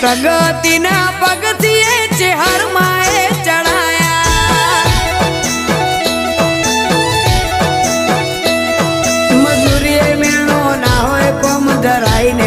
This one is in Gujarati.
પ્રગતિના પગથિયે છે હરમાએ ચડાયા. મજૂરીએ મેળો ના હોય કોમ ધરાઈને